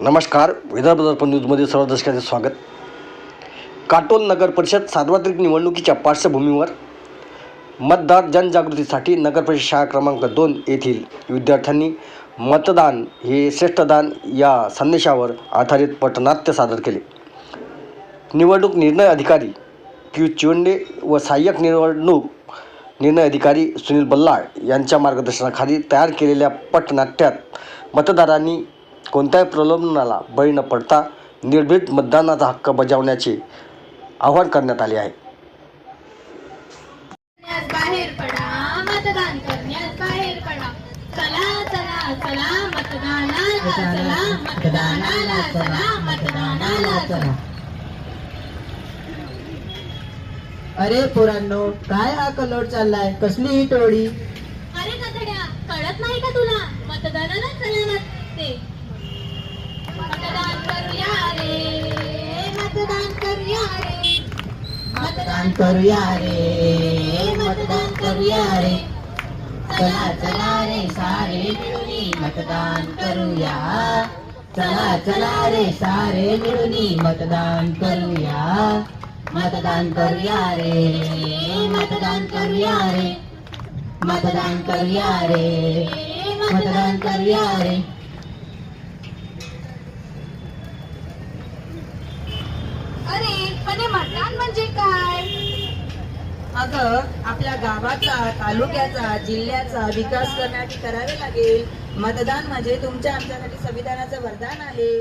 नमस्कार विदर्भ दर्पण न्यूजमध्ये सर्व दर्शकांचे स्वागत. काटोल नगर परिषद सार्वत्रिक निवडणुकीच्या पार्श्वभूमीवर मतदार जनजागृतीसाठी नगर परिषद शाळा क्रमांक दोन येथील विद्यार्थ्यांनी मतदान हे श्रेष्ठदान या संदेशावर आधारित पटनाट्य सादर केले. निवडणूक निर्णय अधिकारी पी चिवंडे व सहाय्यक निवडणूक निर्णय अधिकारी सुनील बल्लाळ यांच्या मार्गदर्शनाखाली तयार केलेल्या पटनाट्यात मतदारांनी कोणत्याही प्रलोभनाला बळी न पडता निर्भीड मतदानाचा हक्क बजावण्याचे आवाहन करण्यात आले आहे. अरे पोरांनो काय हा कलोट चाललाय? कसली ही टोळी. अरे कथड्या कळत नाही का तुला? मतदानाला चला लागते मतदान करूया रे मतदान करूया रे. चला चला रे सारे मिळून मतदान करूया. चला चला रे सारे मिळून मतदान करूया. मतदान करूया रे मतदान करूया रे. मतदान करूया रे मतदान करूया रे. अरे पण मतदान म्हणजे अगं आपल्या गावाचा तालुक्याचा जिल्ह्याचा विकास करण्यासाठी करावे लागेल. मतदान म्हणजे तुमच्या आमच्यासाठी संविधानाचं वरदान आहे.